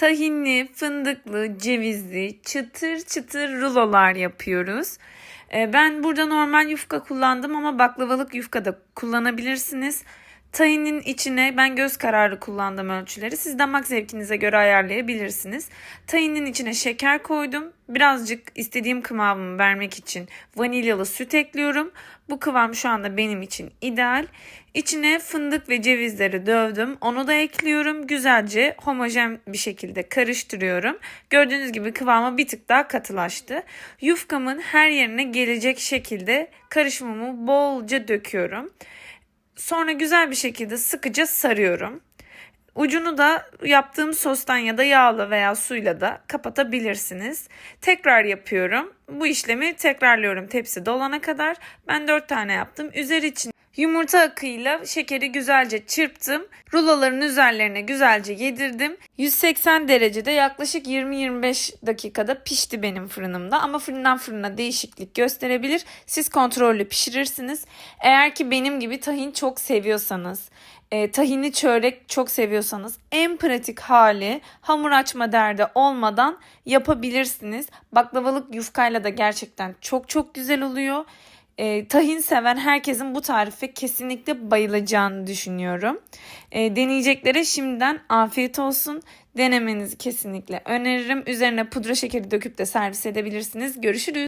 tahinli, fındıklı, cevizli, çıtır çıtır rulolar yapıyoruz. Ee, Ben burada normal yufka kullandım ama baklavalık yufka da kullanabilirsiniz. Tahinin içine ben göz kararı kullandım ölçüleri. Siz damak zevkinize göre ayarlayabilirsiniz. Tahinin içine şeker koydum. Birazcık istediğim kıvamı vermek için vanilyalı süt ekliyorum. Bu kıvam şu anda benim için ideal. İçine fındık ve cevizleri dövdüm. Onu da ekliyorum. Güzelce homojen bir şekilde karıştırıyorum. Gördüğünüz gibi kıvamı bir tık daha katılaştı. Yufkamın her yerine gelecek şekilde karışımımı bolca döküyorum. Sonra güzel bir şekilde sıkıca sarıyorum. Ucunu da yaptığım sostan ya da yağla veya suyla da kapatabilirsiniz. Tekrar yapıyorum. Bu işlemi tekrarlıyorum tepsi dolana kadar. Ben 4 tane yaptım. Üzeri için yumurta akıyla şekeri güzelce çırptım. Ruloların üzerlerine güzelce yedirdim. 180 derecede yaklaşık 20-25 dakikada pişti benim fırınımda. Ama fırından fırına değişiklik gösterebilir. Siz kontrollü pişirirsiniz. Eğer ki benim gibi tahin çok seviyorsanız, e, tahini çörek çok seviyorsanız en pratik hali hamur açma derdi olmadan yapabilirsiniz. Baklavalık yufkayla da gerçekten çok çok güzel oluyor. E, tahin seven herkesin bu tarife kesinlikle bayılacağını düşünüyorum. E, deneyeceklere şimdiden afiyet olsun. Denemenizi kesinlikle öneririm. Üzerine pudra şekeri döküp de servis edebilirsiniz. Görüşürüz.